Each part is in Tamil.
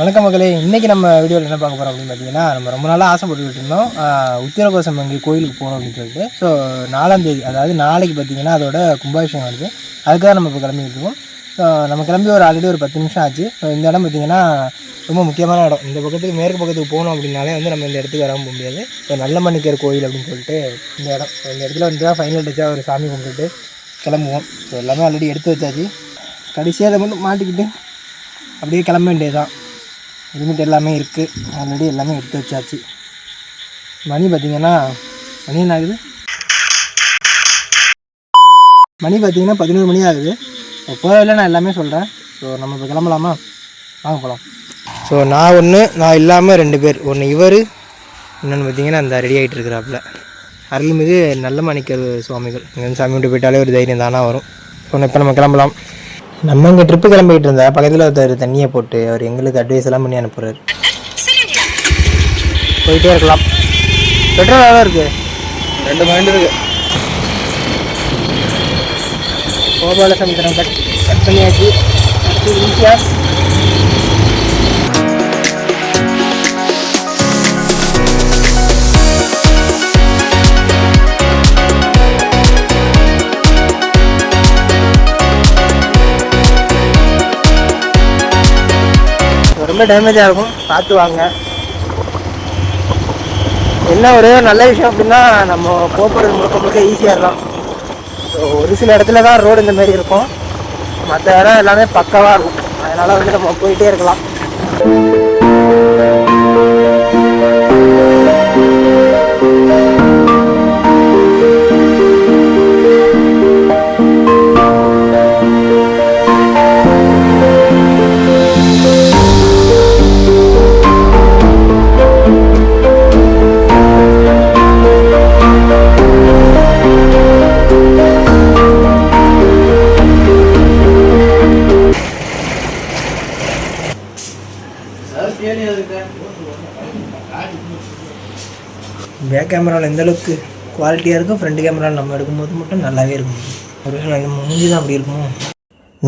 வணக்கம் மக்களே. இன்றைக்கி நம்ம வீடியோவில் என்ன பார்க்க போகிறோம் அப்படின்னு பார்த்தீங்கன்னா நம்ம ரொம்ப நாளாக ஆசைப்பட்டுக்கிட்டு இருந்தோம். உத்திரகோசம் அங்கே கோயிலுக்கு போகணும் அப்படின்னு சொல்லிட்டு. ஸோ நாலாந்தேதி அதாவது நாளைக்கு பார்த்தீங்கன்னா அதோட கும்பாபிஷேகம் வருது. அதுக்காக நம்ம இப்போ கிளம்பிட்டு இருக்கோம் ஸோ நம்ம கிளம்பி ஒரு ஆல்ரெடி ஒரு பத்து நிமிஷம் ஆச்சு. ஸோ இந்த இடம் பார்த்தீங்கன்னா ரொம்ப முக்கியமான இடம். இந்த பக்கத்துக்கு மேற்கு பக்கத்துக்கு போகணும் அப்படின்னாலே வந்து நம்ம இந்த இடத்துக்கு வராமல் போக முடியாது. ஸோ நல்ல மணிக்கர் கோயில் அப்படின்னு சொல்லிட்டு இந்த இடம். இந்த இடத்துல வந்து தான் ஃபைனல் டச்சாக ஒரு சாமி கும்பிட்டுட்டு கிளம்புவோம். ஸோ எல்லாமே ஆல்ரெடி எடுத்து வச்சாச்சு. கடைசியாக அதை மட்டும் மாட்டிக்கிட்டு அப்படியே கிளம்ப வேண்டியது தான் ஹெல்மெட் எல்லாமே இருக்குது ஆல்ரெடி எல்லாமே எடுத்து வச்சாச்சு. மணி பார்த்தீங்கன்னா மணி என்ன ஆகுது? மணி பார்த்தீங்கன்னா பதினோரு மணி ஆகுது. இப்போ போகவில்லை நான் எல்லாமே சொல்கிறேன் ஸோ நம்ம இப்போ கிளம்பலாமா? வாங்க போகலாம் ஸோ நான் ஒன்று நான் இல்லாமல் ரெண்டு பேர். ஒன்று இவர் இன்னொன்று பார்த்தீங்கன்னா அந்த ரெடி ஆகிட்டு இருக்கிறாப்புல. அருள்மிகு நல்ல மணிக்கர் சுவாமிகள். இங்கே சாமி விட்டு போயிட்டாலே ஒரு தைரியம் தானே வரும். ஸோ இப்போ நம்ம கிளம்பலாம். நம்ம இங்கே ட்ரிப்பு கிளம்பிட்டு இருந்தா பக்கத்தில் ஒருத்தர் தண்ணியை போட்டு அவர் எங்களுக்கு அட்வைஸ் எல்லாம் பண்ணி அனுப்புறாரு. போயிட்டே இருக்கலாம். பெட்ரோல் எவ்வளோ இருக்கு? ரெண்டு மைண்ட் இருக்கு. கோபால சமுத்திரம் கட் கட் பண்ணியாச்சு. ஈஸியாக ரொம்ப டேமேஜாக இருக்கும். பார்த்து வாங்க. என்ன ஒரே ஒரு நல்ல விஷயம் அப்படின்னா நம்ம போக்குவரத்து முழுக்க முழுக்க ஈஸியாக இருக்கும் ஸோ ஒரு சில இடத்துல தான் ரோடு இந்த மாதிரி இருக்கும். மற்ற இடம் எல்லாமே பக்கவாக இருக்கும். அதனால் வந்து நம்ம போயிட்டே இருக்கலாம். எந்தளவுக்கு குவாலிட்டியாக இருக்கும் ஃப்ரண்ட் கேமரா நம்ம எடுக்கும்போது மட்டும் நல்லாவே இருக்கும். ஒரு வேளை அந்த மூஞ்சி தான் அப்படி இருக்குமோ?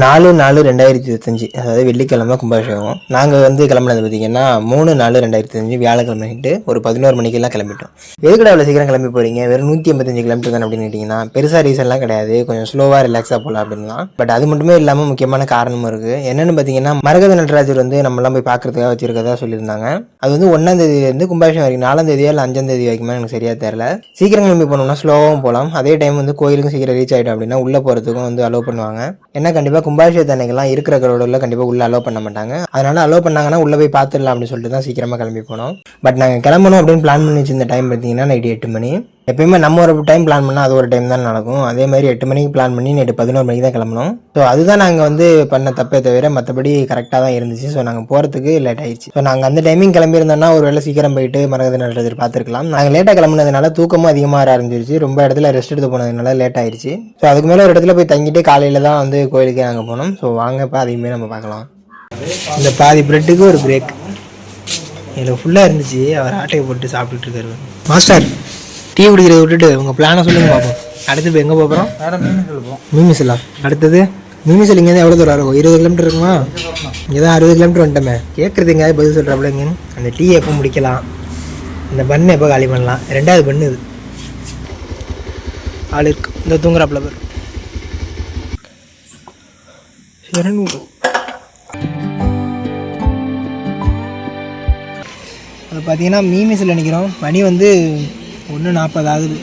நாலு நாலு ரெண்டாயிரத்தி இருபத்தஞ்சி அதாவது வெள்ளிக்கிழமை கும்பாபிஷேகம். நாங்கள் வந்து கிளம்புனது பார்த்தீங்கன்னா மூணு நாலு ரெண்டாயிரத்தி அஞ்சு வியாழக்கிழமை நைட்டு ஒரு பதினோரு மணிக்கெல்லாம் கிளம்பிட்டோம். எதுக்கடா அவ்வளோ சீக்கிரம் கிளம்பி போகிறீங்க வெறும் நூற்றி ஐம்பத்தஞ்சு கிலோமீட்டர் தான் அப்படின்னு கேட்டிங்கன்னா பெருசாக ரீசன்லாம் கிடையாது. கொஞ்சம் ஸ்லோவாக ரிலாக்ஸாக போகலாம் அப்படின்னா பட் அது மட்டுமே இல்லாமல் முக்கியமான காரணமும் இருக்குது என்னென்னு பார்த்தீங்கன்னா மரகத நடராஜர் வந்து நம்மளாம் போய் பார்க்குறதுக்காக வச்சிருக்கதா சொல்லியிருந்தாங்க. அது வந்து ஒன்றாம் தேதியிலேருந்து கும்பாபிஷேகம் வரைக்கும் நாலாம் தேதியோ இல்லை அஞ்சாம் தேதி வரைக்குமே எனக்கு சரியாக தெரில சீக்கிரம் கிளம்பி போனோம்னா ஸ்லோவாகவும் போகலாம் அதே டைம் வந்து கோயிலுக்கும் சீக்கிரம் ரீச் ஆகிட்டோம் அப்படின்னா உள்ளே போகிறதுக்கும் வந்து அலோவ் பண்ணுவாங்க. ஏன்னா கண்டிப்பாக கும்பாபிஷேகத்து அன்னைக்கெல்லாம் இருக்கிற க்ரௌடில் கண்டிப்பாக உள்ளே அலோவ் பண்ண மாட்டாங்க. அதனால அலோவ் பண்ணாங்கன்னா உள்ளே போய் பார்த்துடலாம் அப்படின்னு சொல்லிட்டு தான் சீக்கிரமாக கிளம்பி போனோம். பட் நாங்கள் கிளம்பணும் அப்படின்னு பிளான் பண்ணி வச்சிருந்த டைம் பார்த்தீங்கன்னா நைட்டு எட்டு மணி. எப்பயுமே நம்ம ஒரு டைம் பிளான் பண்ணால் அது ஒரு டைம் தான் நடக்கும். அதே மாதிரி எட்டு மணிக்கு பிளான் பண்ணி நைட்டு பதினோரு மணிக்கு தான் கிளம்பணும் ஸோ அதுதான் நாங்கள் வந்து பண்ண தப்பே தவிர மற்றபடி கரெக்டாக தான் இருந்துச்சு. ஸோ நாங்கள் போகிறதுக்கு லேட் ஆயிடுச்சு. ஸோ நாங்கள் அந்த டைமிங் கிளம்பியிருந்தோம்னா ஒரு வேளை சீக்கிரம் போயிட்டு மரகத நடத்துறது பார்த்துருக்கலாம் நாங்கள் லேட்டாக கிளம்புனதுனால தூக்கமும் அதிகமாக வர ஆரம்பிச்சிருச்சு. ரொம்ப இடத்துல ரெஸ்ட் எடுத்து போனதுனால லேட் ஆயிடுச்சு. ஸோ அதுக்கு மேலே ஒரு இடத்துல போய் தங்கிட்டு காலையில் தான் வந்து கோயிலுக்கே நாங்கள் போனோம். ஸோ வாங்க இப்போ அதையுமே நம்ம பார்க்கலாம். இந்த பாதி பிரெட்டுக்கு ஒரு பிரேக் இதில் ஃபுல்லாக இருந்துச்சு. அவர் ஆட்டையை போட்டு சாப்பிட்டுட்டு இருக்காரு மாஸ்டர் டீ குடிக்கிறத விட்டுட்டு உங்கள் பிளானை சொல்லுங்க பார்ப்போம் அடுத்து இப்போ எங்கே போகிறோம் வேற மீமிசலா அடுத்தது மீமிசல் இங்கேருந்து எவ்வளோ தூரம் இருக்கும்? இருபது கிலோமீட்டர் இருக்குமா? இங்கே தான் அறுபது கிலோமீட்டர் வந்துட்டோமே. கேட்குறது எங்கேயாவது பதில் சொல்கிறாப்புலங்க அந்த டீ எப்போ முடிக்கலாம்? இந்த பண்ணை எப்போ காலி பண்ணலாம்? ரெண்டாவது பண்ணு இது. ஆள் இருக்கு. இந்த தூங்குறாப்புல பேர். இரநூறு. அது பார்த்தீங்கன்னா மீமிஸில் நிற்கிறோம் மணி வந்து ஒன்று நாற்பது ஆகுது.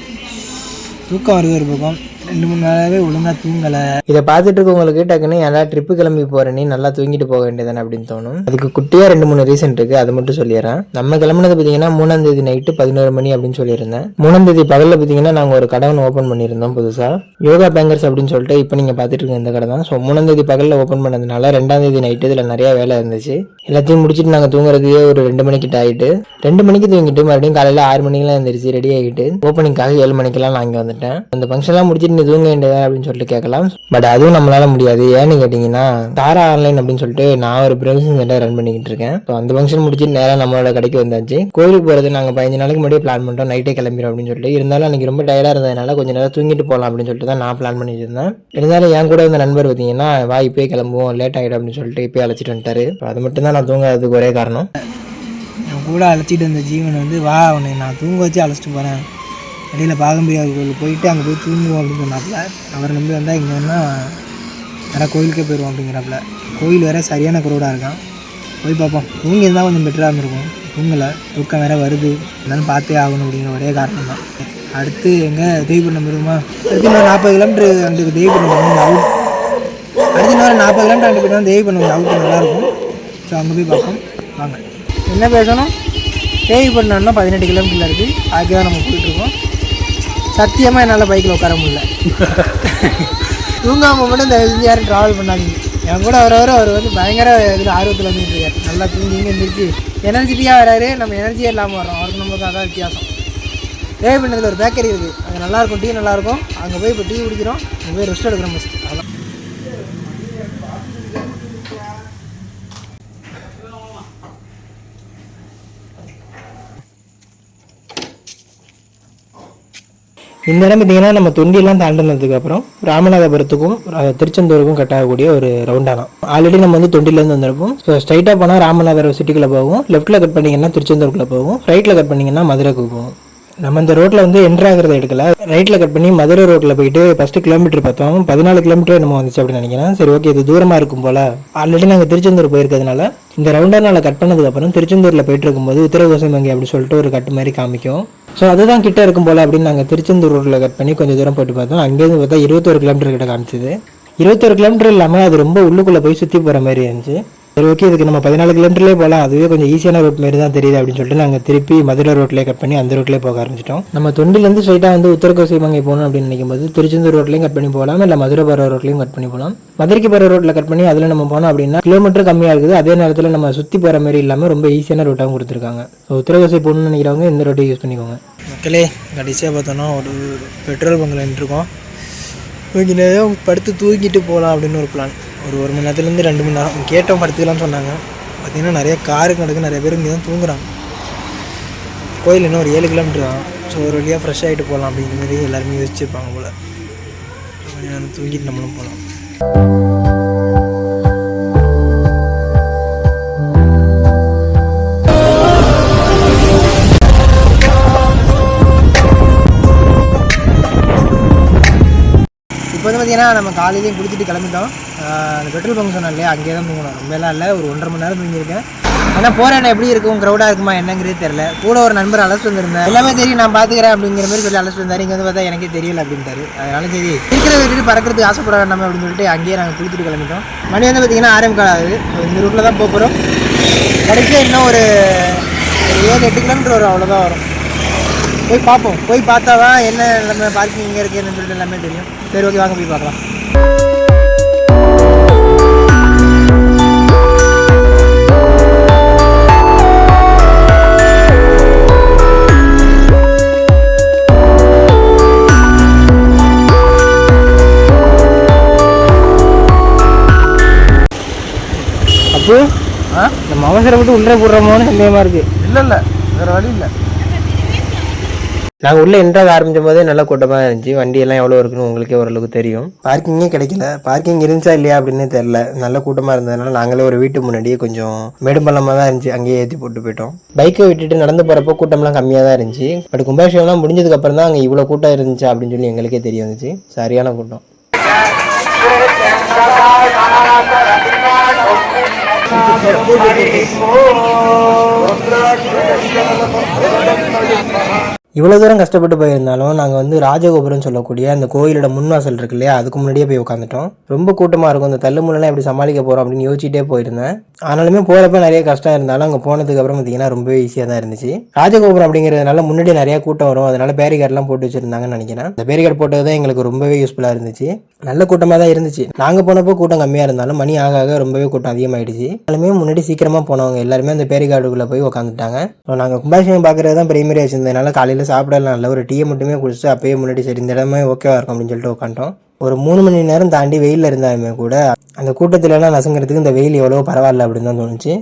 தூக்கம் வருது ஒரு பக்கம். ரெண்டு மூணு நாளாகவே ஒழுங்காக தூங்கலை. இதை பார்த்துட்டு இருக்கவங்களுக்கு டக்குன்னு எல்லா ட்ரிப்பு கிளம்பி போகிறேன்னு நல்லா தூங்கிட்டு போக வேண்டியதானே அப்படின்னு தோணும். அதுக்கு குட்டியாக ரெண்டு மூணு ரீசன் இருக்குது அதை மட்டும் சொல்லிடுறேன். நம்ம கிளம்புனது பார்த்தீங்கன்னா மூணாம் தேதி நைட்டு பதினோரு மணி அப்படின்னு சொல்லியிருந்தேன். மூணாம் தேதி பகலில் பார்த்தீங்கன்னா நாங்கள் ஒரு கடை ஒன்று ஓப்பன் பண்ணியிருந்தோம் புதுசாக யோகா பேங்கர்ஸ் அப்படின்னு சொல்லிட்டு இப்போ நீங்கள் பார்த்துட்டு இருக்க இந்த கடை தான். ஸோ மூணாம் தேதி பகலில் ஓப்பன் பண்ணதுனால ரெண்டாம் தேதி நைட்டு இதில் நிறைய வேலை இருந்துச்சு. எல்லாத்தையும் முடிச்சுட்டு நாங்கள் தூங்குறதுக்கே ஒரு ரெண்டு மணிக்கிட்ட ஆகிட்டு ரெண்டு மணிக்கு தூங்கிட்டு மறுபடியும் காலையில் ஆறு மணிக்கெல்லாம் எழுந்திரிச்சு ரெடி ஆகிட்டு ஓப்பனிங்காக ஏழு மணிக்கெல்லாம் நான் இங்கே வந்துட்டேன். அந்த ஃபங்க்ஷன்லாம் முடிச்சுட்டு நீ தூங்க வேண்டியதா அப்படின்னு சொல்லிட்டு கேட்கலாம். பட் அதுவும் நம்மளால முடியாது. ஏன்னு கேட்டிங்கன்னா தாரா ஆன்லைன் அப்படின்னு சொல்லிட்டு நான் ஒரு ப்ரௌசிங் சென்டர் ரன் பண்ணிக்கிட்டு இருக்கேன். ஸோ அந்த ஃபங்க்ஷன் முடிச்சு நேராக நம்மளோட கடைக்கு வந்தாச்சு. கோயிலுக்கு போகிறது நாங்கள் பதினஞ்சு நாளைக்கு முன்னாடியே பிளான் பண்ணிட்டோம். நைட்டே கிளம்பிடும் அப்படின்னு சொல்லிட்டு. இருந்தாலும் அன்றைக்கி ரொம்ப டயர்டாக இருந்ததுனால கொஞ்சம் நேரம் தூங்கிட்டு போகலாம் அப்படின்னு சொல்லிட்டு தான் நான் பிளான் பண்ணி வச்சிருந்தேன் இருந்தாலும் என் கூட இருந்த நண்பர் பார்த்தீங்கன்னா வா இப்போயே கிளம்புவோம். லேட் ஆகிடும் அப்படின்னு சொல்லிட்டு இப்போயே அழைச்சிட்டு வந்துட்டாரு. அது மட்டும் தான் நான் தூங்காததுக்கு ஒரே காரணம். என் கூட அழைச்சிட்டு வந்த ஜீவன் வந்து வா உன்னை நான் தூங்க வச்சு அழைச்சிட்டு போகிறேன் இடையில் பாகம்பிரியாவுக்கு கோயில் போயிட்டு அங்கே போய் தூங்குவோம் அப்படின்னு சொன்னாப்புல. அவரை நம்பி வந்தால் இங்கே வேணால் நேராக கோயிலுக்கே போயிடுவோம் அப்படிங்கிறாப்புல. கோயில் வேறு சரியான குரோடாக இருக்கான். போய் பார்ப்போம். தூங்கி இருந்தால் கொஞ்சம் பெட்டராக இருந்திருக்கும். தூங்கலை. தூக்கம் வேறு வருது. இருந்தாலும் பார்த்தே ஆகணும் அப்படிங்கிற ஒரே காரணம் தான் அடுத்து எங்கே? தேய்பண்ணம் வருமா? அடுத்து இன்னொரு நாற்பது கிலோமீட்டர் அங்கே தேய்பண்ணம் கொஞ்சம் அவுட் அடுத்து இன்னொரு நாற்பது கிலோமீட்டர் அங்கே போய் தேய்பண்ணம் அவுட் நல்லாயிருக்கும். ஸோ அங்கே போய் பார்ப்போம். வாங்க. என்ன பேசணும்? தேய்பண்ணம்னா பதினெட்டு கிலோமீட்டரில் இருக்குது அதுக்கு தான் நம்ம சத்தியமாக என்னால் பைக்கில் உட்கார முடியல. தூங்காமல் மட்டும் இந்த யாரும் ட்ராவல் பண்ணாதீங்க. என் கூட அவர் அவர் அவர் வந்து பயங்கர இதில் ஆர்வத்தில் வந்துட்டு இருக்காரு. நல்லா தூங்கிங்க எந்திரிச்சு எனர்ஜெட்டிக்காக வராரு. நம்ம எனர்ஜியே இல்லாமல் வரோம் அவருக்கு நமக்கு அதான் வித்தியாசம். தேவைப்பட்டதில் ஒரு பேக்கரி இருக்குது அங்கே நல்லாயிருக்கும் டீ நல்லாயிருக்கும் அங்கே போய் இப்போ டீ குடிக்கிறோம். அங்கே போய் ரெஸ்ட் எடுக்கிறோம் ஃபஸ்ட்டு அதான் இந்த இடம் பார்த்தீங்கன்னா நம்ம தொண்டியெல்லாம் தாண்டினதுக்கு அப்புறம் ராமநாதபுரத்துக்கும் திருச்செந்தூருக்கும் கட் ஆகக்கூடிய ஒரு ரவுண்டானம் ஆல்ரெடி நம்ம வந்து தொண்டிலேருந்து வந்திருப்போம். ஸோ ஸ்ட்ரைட்டாக போனால் ராமநாதபுரம் சிட்டிக்குள்ளே போகும் லெஃப்ட்டில் கட் பண்ணிங்கன்னா திருச்செந்தூருக்குள்ளே போகும் ரைட்டில் கட் பண்ணிங்கன்னா மதுரைக்கு போகும் நம்ம இந்த ரோட்டில் வந்து என்ட்ராகிறத எடுக்கல. ரைட்டில் கட் பண்ணி மதுரை ரோட்டில் போயிட்டு ஃபஸ்ட்டு கிலோமீட்டர் பார்த்தோம். பதினாலு கிலோமீட்டர் நம்ம வந்துச்சு அப்படின்னு நினைக்கிறேன். சரி ஓகே இது தூரமாக இருக்கும் போல். ஆல்ரெடி நாங்கள் திருச்செந்தூர் போயிருக்கிறதுனால இந்த ரவுண்டானால் கட் பண்ணதுக்கப்புறம் திருச்செந்தூரில் போயிட்டு இருக்கும்போது உத்தரகோசம் வங்கி அப்படின்னு சொல்லிட்டு ஒரு கட்டு மாதிரி காமிக்கும். ஸோ அதுதான் கிட்ட இருக்கும் போல் அப்படின்னு நாங்கள் திருச்செந்தூர் ரோட்டில் கட் பண்ணி கொஞ்சம் தூரம் போயிட்டு பார்த்தோம். அங்கேருந்து பார்த்தா இருபத்தொரு கிலோமீட்டர் கிட்ட காமிச்சிது. இருபத்தொரு கிலோமீட்டர் இல்லாமல் அது ரொம்ப உள்ளுக்குள்ளே போய் சுற்றி போகிற மாதிரி இருந்துச்சு. சரி ஓகே இதுக்கு நம்ம பதினாலு கிலோமீட்டர்லேயே போகலாம். அதுவே கொஞ்சம் ஈஸியான ரூட் மாரி தான் தெரியுது அப்படின்னு சொல்லிட்டு நாங்கள் திருப்பி மதுரை ரோட்லேயே கட் பண்ணி அந்த ரோட்லேயே போக ஆரம்பிச்சிட்டோம். நம்ம தொண்டிலேருந்து ஸ்ட்ரைட்டாக வந்து உத்தரகோசி மங்கை போகணும் அப்படின்னு நினைக்கும் போது திருச்செந்தூர் ரோட்லையும் கட் பண்ணி போகலாம் இல்லை மதுரை போகிற ரோட்லையும் கட் பண்ணி போகலாம். மதுரைக்கு போகிற ரோட்டில் கட் பண்ணி அதில் நம்ம போனோம் அப்படின்னா கிலோமீட்டர் கம்மியாக இருக்குது. அதே நேரத்தில் நம்ம சுற்றி போகிற மாதிரி இல்லாமல் ரொம்ப ஈஸியான ரூட்டாகவும் கொடுத்துருக்காங்க. ஸோ உத்தரகோசி போகணும்னு நினைக்கிறவங்க இந்த ரோட்டை யூஸ் பண்ணிக்கோங்க. மக்களே கடைசியாக பார்த்தோன்னா ஒரு பெட்ரோல் பங்கில் நின்றுருக்கோம். தூங்கி படுத்து தூங்கிட்டு போகலாம் அப்படின்னு ஒரு பிளான் ஒரு ஒரு மணி நேரத்துலேருந்து ரெண்டு மணி நேரம் கேட்டோம் படுத்துக்கலாம்னு சொன்னாங்க. பார்த்தீங்கன்னா நிறைய காரு கிடக்கு நிறைய பேர் இங்கே தான் தூங்குறாங்க. கோயில் இன்னும் ஒரு ஏழு கிலோமீட்டர் தான் ஸோ ஒரு வழியாக ஃப்ரெஷ் ஆகிட்டு போகலாம் அப்படிங்கிற மாதிரி எல்லாருமே யோசிச்சுருப்பாங்க போல். கொஞ்ச தூங்கிட்டு நம்மளும் போகலாம். இப்போ வந்து பார்த்தீங்கன்னா நம்ம காலையிலேயும் குளிச்சுட்டு கிளம்பிட்டோம். அந்த பெட்ரோல் பங்க் சொன்னோம் இல்லையா? அங்கேயே தான் தூங்கணும். ரொம்பலாம் இல்லை ஒரு ஒன்றரை மணி நேரம் தூங்கியிருக்கேன். ஆனால் போகிற இடம் எப்படி இருக்கும்? க்ரௌடாக இருக்குமா? என்னங்கிறதே தெரில கூட ஒரு நண்பர் அழைச்சிட்டு வந்திருந்தேன். எல்லாமே தெரியும் நான் பார்த்துக்கிறேன் அப்படிங்கிற மாதிரி சொல்லி அழைச்சிட்டு வந்தார். இங்கே வந்து பார்த்தா எனக்கே தெரியல அப்படின்ட்டாரு. அதனால சரி இருக்கிற வீட்டு பறக்கிறதுக்கு ஆசைப்பட வேண்டாம் அப்படின்னு சொல்லிட்டு அங்கேயே நாங்கள் குளித்துட்டு கிளம்பிட்டோம். மணி வந்து பார்த்தீங்கன்னா ஆரம்பி கால் ஆகுது. இந்த ரூட்டில் தான் போக போகிறோம் கடைசியாக இன்னும் ஒரு ஒரு ஏழு எட்டு கிலோமீட்டர் வரும். அவ்வளோதான் வரும். போய் பார்ப்போம். போய் பார்த்தா தான் என்ன நம்ம பார்க்கிங் இங்கே இருக்குன்னு சொல்லிட்டு எல்லாமே தெரியும். சரி ஓகே வாங்க போய் பார்க்கலாம். அப்போ நம்ம அவசரப்பட்டு உள்ளே போடுறோமோன்னு சந்தேகமாக இருக்குது இல்லை இல்லை வேறு வழி இல்லை. நாங்கள் உள்ளே என்ட்ராக ஆரம்பிக்கும் போதே நல்ல கூட்டமாக இருந்துச்சு. வண்டி எல்லாம் எவ்வளோ இருக்குன்னு உங்களுக்கே ஓரளவுக்கு தெரியும். பார்க்கிங்கே கிடைக்கல. பார்க்கிங் இருந்துச்சா இல்லையா அப்படின்னு தெரில நல்ல கூட்டமாக இருந்ததுனால நாங்களே ஒரு வீட்டு முன்னாடியே கொஞ்சம் மேடும் பள்ளமாக தான் இருந்துச்சு. அங்கேயே ஏற்றி போட்டு போயிட்டோம். பைக்கை விட்டுட்டு நடந்து போகிறப்போ கூட்டம்லாம் கம்மியாக தான் இருந்துச்சு. பட் கும்பாபிஷேகம்லாம் முடிஞ்சதுக்கு அப்புறம் தான் அங்கே இவ்வளோ கூட்டம் இருந்துச்சு அப்படின்னு சொல்லி எங்களுக்கே தெரிய வந்துச்சு. சரியான கூட்டம். హరి இவ்வளோ தூரம் கஷ்டப்பட்டு போயிருந்தாலும் நாங்கள் வந்து ராஜகோபுரம் சொல்லக்கூடிய அந்த கோயிலோட முன்வாசல் இருக்கு இல்லையா அதுக்கு முன்னாடியே போய் உட்காந்துட்டோம் ரொம்ப கூட்டமாக இருக்கும். இந்த தள்ளுமுள்ளலாம் எப்படி சமாளிக்க போகிறோம் அப்படின்னு யோசிச்சுட்டே போயிருந்தேன். ஆனாலுமே போகிறப்ப நிறைய கஷ்டம் இருந்தாலும் அங்கே போனதுக்கு அப்புறம் பார்த்தீங்கன்னா ரொம்பவே ஈஸியாக தான் இருந்துச்சு. ராஜகோபுரம் அப்படிங்கிறதுனால முன்னாடி நிறைய கூட்டம் வரும். அதனால பேரிகார்ட்லாம் போட்டு வச்சிருந்தாங்கன்னு நினைக்கிறேன். அந்த பேரிகார்டு போட்டது தான் எங்களுக்கு ரொம்பவே யூஸ்ஃபுல்லாக இருந்துச்சு. நல்ல கூட்டமாக தான் இருந்துச்சு. நாங்கள் போனப்போ கூட்டம் கம்மியாக இருந்தாலும் மணி ஆக ஆக ரொம்பவே கூட்டம் அதிகமாகிடுச்சு எல்லாமே முன்னாடி சீக்கிரமாக போனவங்க எல்லாருமே அந்த பேரிகார்டுக்குள்ளே போய் உட்காந்துட்டாங்க ஸோ நாங்கள் கும்பாபிஷேகம் பார்க்குறது தான் பிரைமரி வச்சிருந்ததுனால காலையில் சாப்பிடலாம். இல்லை ஒரு டீயை மட்டுமே குடிச்சிட்டு அப்பயே முன்னாடி சரி இந்த இடமே ஓகேவா இருக்கும் அப்படின்னு சொல்லிட்டு உட்காந்துட்டோம் ஒரு மூணு மணி நேரம் தாண்டி வெயிலில் இருந்தாலுமே கூட அந்த கூட்டத்திலலாம் நசுங்கிறதுக்கு இந்த வெயில் எவ்வளோ பரவாயில்ல அப்படின்னு தான் தோணுச்சு.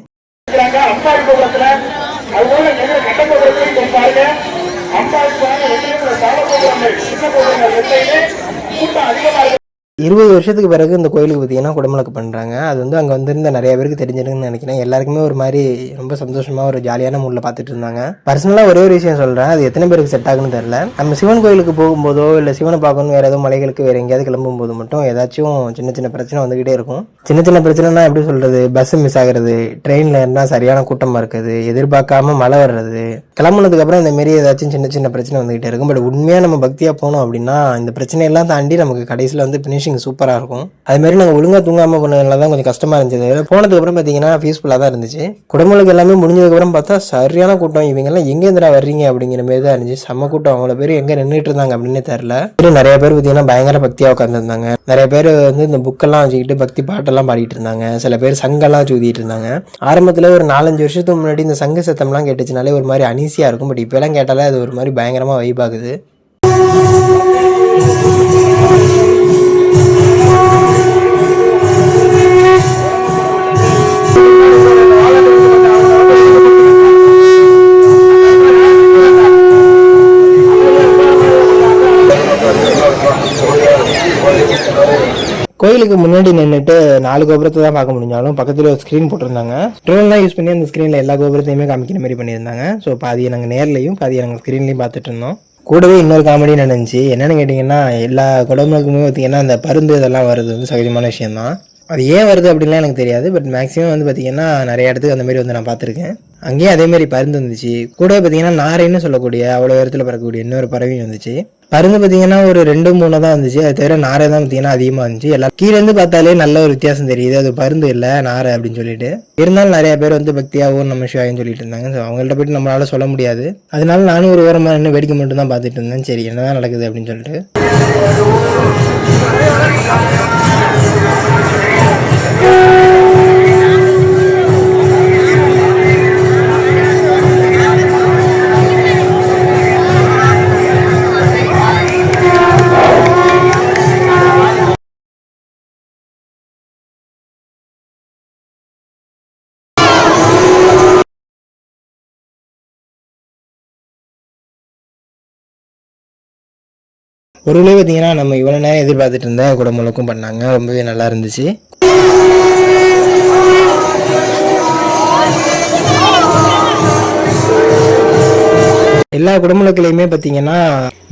கூட்டம் இருபது வருஷத்துக்கு பிறகு இந்த கோயிலுக்கு பார்த்தீங்கன்னா குடமுழக்கு பண்ணுறாங்க அது வந்து அங்கே வந்திருந்த நிறைய பேருக்கு தெரிஞ்சிருக்குன்னு நினைக்கிறேன். எல்லாருக்குமே ஒரு மாதிரி ரொம்ப சந்தோஷமாக ஒரு ஜாலியான மூடில் பார்த்துட்டு இருந்தாங்க. பர்சனலாக ஒரே ஒரு விஷயம் சொல்கிறேன் அது எத்தனை பேருக்கு செட் ஆகுன்னு தெரில நம்ம சிவன் கோயிலுக்கு போகும்போதோ இல்லை சிவனை பார்க்கணும் வேறு ஏதோ மலைகளுக்கு வேறு எங்கேயாவது கிளம்பும்போது மட்டும் ஏதாச்சும் சின்ன சின்ன பிரச்சனை வந்துக்கிட்டே இருக்கும். சின்ன சின்ன பிரச்சனைனா எப்படி சொல்கிறது பஸ் மிஸ் ஆகிறது ட்ரெயினில் இருந்தால் சரியான கூட்டமாக இருக்குது எதிர்பார்க்காம மழை வர்றது. கிளம்புனதுக்கப்புறம் இந்த மாரி ஏதாச்சும் சின்ன சின்ன பிரச்சனை வந்துக்கிட்டே இருக்கும். பட் உண்மையாக நம்ம பக்தியாக போனோம் அப்படின்னா இந்த பிரச்சனையெல்லாம் தாண்டி நமக்கு கடைசியில் வந்து ஃபினிஷிங் சூப்பராக இருக்கும். அது மாதிரி நாங்கள் ஒழுங்காக தூங்காமல் பண்ணதுனால தான் கொஞ்சம் கஷ்டமாக இருந்துச்சு. போனதுக்கப்புறம் பார்த்தீங்கன்னா பீஸ்ஃபுல்லாக தான் இருந்துச்சு. குடமுழுக்கு எல்லாமே முடிஞ்சதுக்கப்புறம் பார்த்தா சரியான கூட்டம். இவங்கெல்லாம் எங்கேருந்துடா வர்றீங்க? அப்படிங்கிற மாதிரி தான் இருந்துச்சு. செம்ம கூட்டம். அவ்வளோ பேர் எங்கே நின்றுட்டு இருந்தாங்க அப்படின்னு தெரில இன்னும் நிறைய பேர் பார்த்தீங்கன்னா பயங்கர பக்தியாக உட்காந்துருந்தாங்க நிறைய பேர் வந்து இந்த புக்கெல்லாம் வச்சுக்கிட்டு பக்தி பாட்டெல்லாம் பாடிட்டு இருந்தாங்க. சில பேர் சங்கெல்லாம் சூதிட்டு இருந்தாங்க. ஆரம்பத்தில் ஒரு நாலஞ்சு வருஷத்துக்கு முன்னாடி இந்த சங்க சத்தம்லாம் கேட்டுச்சுனாலே ஒரு மாதிரி அனீசியாக இருக்கும். பட் இப்போலாம் கேட்டாலே அது ஒரு மாதிரி பயங்கரமாக வைப் ஆகுது. கோயிலுக்கு முன்னாடி நின்றுட்டு நாலு கோபுரத்தை தான் பார்க்க முடிஞ்சாலும் பக்கத்தில் ஒரு ஸ்க்ரீன் போட்டிருந்தாங்க. ட்ரோன்லாம் யூஸ் பண்ணி அந்த ஸ்க்ரீனில் எல்லா கோபுரத்தையுமே காமிக்கிற மாதிரி பண்ணியிருந்தாங்க. ஸோ பாதியை நாங்கள் நேர்லையும் பாதியை நாங்கள் ஸ்க்ரீன்லையும் பார்த்துட்டு இருந்தோம். கூடவே இன்னொரு காமெடி நடந்துச்சு. என்னென்னு கேட்டிங்கன்னா எல்லா குடும்பங்களுக்குமே பார்த்தீங்கன்னா அந்த பருந்து இதெல்லாம் வருது வந்து சகஜமான விஷயம்தான். அது ஏன் வருது அப்படின்லாம் எனக்கு தெரியாது. பட் மேக்ஸிமம் வந்து பார்த்தீங்கன்னா நிறைய இடத்துக்கு அந்த மாதிரி வந்து நான் பார்த்துருக்கேன். அங்கேயும் அதே மாதிரி பருந்து வந்துச்சு. கூடவே பார்த்தீங்கன்னா நாரைன்னு சொல்லக்கூடிய அவ்வளோ இடத்துல பறக்கக்கூடிய இன்னொரு பறவையும் வந்துச்சு. பருந்து பார்த்தீங்கன்னா ஒரு ரெண்டு மூணு தான் வந்துச்சு. அது தவிர நாரை தான் பார்த்தீங்கன்னா அதிகமாக இருந்துச்சு. எல்லாம் கீழேருந்து பார்த்தாலே நல்ல ஒரு வித்தியாசம் தெரியுது. அது பருந்து இல்லை நாரை அப்படின்னு சொல்லிட்டு. இருந்தாலும் நிறைய பேர் வந்து பக்தியாகவும் நம்ம சிவாயும் சொல்லிட்டு இருந்தாங்க. ஸோ அவங்கள்ட்ட போயிட்டு நம்மளால சொல்ல முடியாது. அதனால நானும் ஒரு ஓரமாக நின்று வேடிக்கை மட்டும் தான் பார்த்துட்டு இருந்தேன். சரி என்னதான் நடக்குது அப்படின்னு சொல்லிட்டு. பொருளே பார்த்தீங்கன்னா நம்ம இவ்வளோ நேரம் எதிர்பார்த்துட்டு இருந்த குடமுழுக்கும் பண்ணாங்க. ரொம்பவே நல்லா இருந்துச்சு. எல்லா குடமுழுக்கிலையுமே பார்த்தீங்கன்னா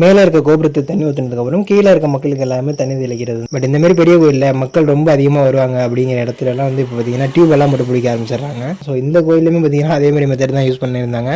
மேலே இருக்க கோபுரத்தை தண்ணி ஊற்றினதுக்கப்புறம் கீழே இருக்க மக்களுக்கு எல்லாமே தண்ணி தெளிக்கிறது. பட் இந்த மாதிரி பெரிய கோயிலில் மக்கள் ரொம்ப அதிகமாக வருவாங்க அப்படிங்கிற இடத்துல எல்லாம் வந்து இப்போ பார்த்தீங்கன்னா டியூப் எல்லாம் மட்டும் பிடிக்க ஆரம்பிச்சிடுறாங்க. ஸோ இந்த கோயிலுமே பார்த்தீங்கன்னா அதே மாதிரி மெத்தட் தான் யூஸ் பண்ணியிருந்தாங்க.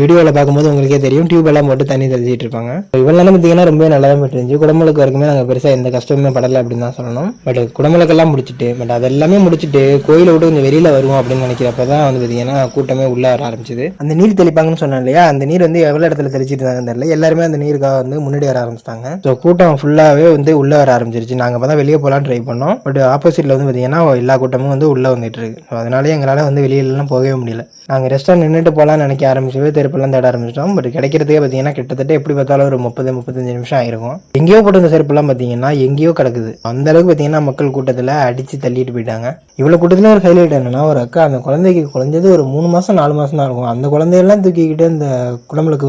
வீடியோவில் பார்க்கும்போது உங்களுக்கே தெரியும் டியூப் எல்லாம் போட்டு தண்ணி தெளிச்சிட்டு இருப்பாங்க. இவெல்லாம் பார்த்தீங்கன்னா ரொம்ப நல்லா தான் இருந்துச்சு குடமுழுக்கு வரைக்குமே நாங்கள் பெருசாக எந்த கஷ்டமுமே படலை அப்படின்னு தான் சொல்லணும். பட் குடமுழுக்கெல்லாம் முடிச்சுட்டு பட் அதெல்லாமே முடிச்சுட்டு கோயிலை விட்டு கொஞ்சம் வெளியில் வருவோம் அப்படின்னு நினைக்கிறப்ப தான் வந்து பார்த்தீங்கன்னா கூட்டமே உள்ளே வர ஆரம்பிச்சது. அந்த நீர் தெளிப்பாங்கன்னு சொன்னேன் இல்லையா? அந்த நீர் வந்து எவ்வளோ இடத்துல தெளிச்சிட்டு தெரியல. எல்லாருமே அந்த நீருக்காக வந்து முன்னாடி வர ஆரம்பிச்சிட்டாங்க. ஸோ கூட்டம் ஃபுல்லாகவே வந்து உள்ளே வர ஆரம்பிச்சிருச்சு. நாங்கள் அப்போ தான் வெளியே போகலான்னு ட்ரை பண்ணோம். பட் ஆப்போசிட்டில் வந்து பார்த்தீங்கன்னா எல்லா கூட்டமும் வந்து உள்ளே வந்துட்டு இருக்கு. ஸோ அதனாலே எங்களால் வந்து வெளியிலலாம் போகவே முடியல. நாங்கள் ரெஸ்டாரண்ட் நின்றுட்டு போகலான்னு நினைக்க ஆரம்பிச்சவே தெருப்பெல்லாம் தேட ஆரம்பிச்சிட்டோம். பட் கிடைக்கிறதுக்கே பார்த்தீங்கன்னா கிட்டத்தட்ட எப்படி பார்த்தாலும் ஒரு முப்பது முப்பத்தஞ்சு நிமிஷம் ஆயிருக்கும். எங்கேயோ போட்டிருந்த செருப்பெல்லாம் பார்த்தீங்கன்னா எங்கேயோ கிடக்குது. அந்த அளவுக்கு பார்த்தீங்கன்னா மக்கள் கூட்டத்தில் அடித்து தள்ளிட்டு போயிட்டாங்க. இவ்வளோ கூட்டத்தில் ஒரு ஹைலைட் என்னன்னா ஒரு அக்கா அந்த குழந்தைக்கு குழஞ்சது ஒரு மூணு மாதம் நாலு மாதம் தான் இருக்கும். அந்த குழந்தையெல்லாம் தூக்கிக்கிட்டு இந்த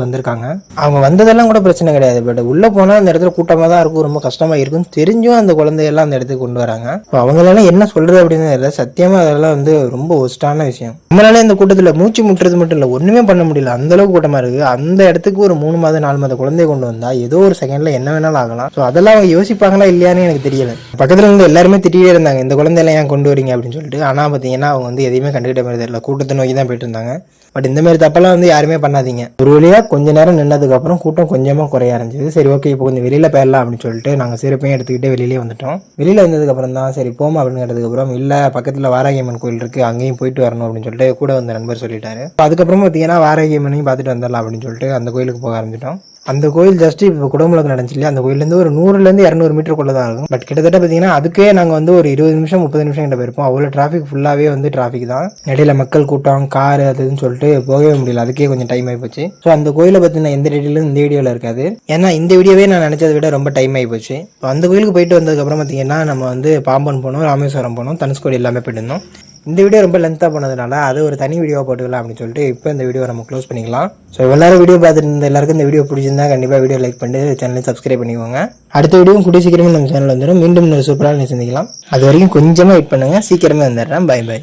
வந்து வந்திருக்காங்க. அவங்க வந்ததெல்லாம் கூட பிரச்சனை கிடையாது. பட் உள்ளே போனால் அந்த இடத்துல கூட்டமாக தான் இருக்கும். ரொம்ப கஷ்டமாக இருக்கும் தெரிஞ்சும் அந்த குழந்தையெல்லாம் அந்த இடத்துக்கு கொண்டு வராங்க. இப்போ அவங்களெல்லாம் என்ன சொல்கிறது அப்படின்னு தெரியல. சத்தியமாக அதெல்லாம் வந்து ரொம்ப ஒஸ்டான விஷயம். நம்மளால இந்த கூட்டத்தில் மூச்சு முட்டுறது மட்டும் இல்லை ஒன்றுமே பண்ண முடியல. அந்தளவுக்கு கூட்டமாக இருக்குது அந்த இடத்துக்கு ஒரு மூணு மாதம் நாலு மாத குழந்தைய கொண்டு வந்தால் ஏதோ ஒரு செகண்டில் என்ன வேணாலும் ஆகலாம். ஸோ அதெல்லாம் அவங்க யோசிப்பாங்களா இல்லையான்னு எனக்கு தெரியல. பக்கத்தில் இருந்து எல்லாருமே திட்டிகிட்டே இருந்தாங்க. இந்த குழந்தையெல்லாம் ஏன் கொண்டு வரீங்க அப்படின்னு சொல்லிட்டு. ஆனால் பார்த்தீங்கன்னா அவங்க வந்து எதையுமே கண்டுக்கிட்ட மாதிரி தெரியல. கூட்டத்தை நோக்கி தான் போயிட்டு இருந்தாங்க. பட் இந்த மாதிரி தப்பெல்லாம் வந்து யாருமே பண்ணாதீங்க. ஒரு வழியாக கொஞ்ச நேரம் நின்னதுக்கப்புறம் கூட்டம் கொஞ்சமாக குறைய ஆரம்பிச்சது. சரி ஓகே இப்போ கொஞ்சம் வெளியில் போயிடலாம் அப்படின்னு சொல்லிட்டு நாங்கள் சிறப்பையும் எடுத்துக்கிட்டு வெளியிலே வந்துட்டோம். வெளியில் வந்ததுக்கப்புறம் தான் சரி போமா அப்படின்னு கேட்டதுக்கப்புறம் இல்லை பக்கத்தில் வாராகியம்மன் கோயில் இருக்குது அங்கேயும் போயிட்டு வரணும் அப்படின்னு சொல்லிட்டு கூட வந்த நண்பர் சொல்லிட்டாரு. அதுக்கப்புறம் பார்த்தீங்கன்னா வாராகியம்மனையும் பார்த்துட்டு வந்துடலாம் அப்படின்னு சொல்லிட்டு அந்த கோயிலுக்கு போக ஆரம்பிச்சிட்டோம். அந்த கோயில் ஜஸ்ட் இப்போ குடமுழக்கு நடந்துச்சு இல்லையா? அந்த கோயிலேருந்து ஒரு நூறுலேருந்து இரநூறு மீட்டருக்குள்ளே தான் இருக்கும். பட் கிட்டத்தட்ட பார்த்தீங்கன்னா அதுக்கே நாங்கள் வந்து ஒரு இருபது நிமிஷம் முப்பது நிமிஷம் கிட்ட போயிருப்போம். அவ்வளோ டிராஃபிக் ஃபுல்லாகவே வந்து டிராஃபிக் தான். இடையில மக்கள் கூட்டம் கார் அது இதுன்னு சொல்லிட்டு போகவே முடியல. அதுக்கே கொஞ்சம் டைம் ஆகிப்போச்சு ஸோ அந்த கோயிலை பற்றின எந்த டீட்டெயிலும் இந்த வீடியோவில் இருக்காது. ஏன்னா இந்த வீடியோவே நான் நினச்சதை விட ரொம்ப டைம் ஆகிப்போச்சு இப்போ அந்த கோயிலுக்கு போயிட்டு வந்ததுக்கப்புறம் பார்த்தீங்கன்னா நம்ம வந்து பாம்பன் போனோம் ராமேஸ்வரம் போனோம் தனுஷ்கோடி எல்லாமே போயிட்டு இருந்தோம் இந்த வீடியோ ரொம்ப லென்த்தாக போனதுனால அது ஒரு தனி வீடியோ போட்டுக்கலாம் அப்படின்னு சொல்லிட்டு இப்போ இந்த வீடியோ நம்ம க்ளோஸ் பண்ணிக்கலாம். ஸோ எல்லாரும் வீடியோ பார்த்துருந்த இருந்த எல்லாருக்கும் இந்த வீடியோ பிடிச்சிருந்தா கண்டிப்பாக வீடியோ லைக் பண்ணிட்டு சேனலை சப்ஸ்கிரைப் பண்ணிக்கோங்க. அடுத்த வீடியோ கூடிய சீக்கிரமே நம்ம சேனல் வந்துடும் மீண்டும் சூப்பராக சந்திக்கலாம். அது வரைக்கும் கொஞ்சமாக வெயிட் பண்ணுங்கள் சீக்கிரமே வந்துடுறேன். By by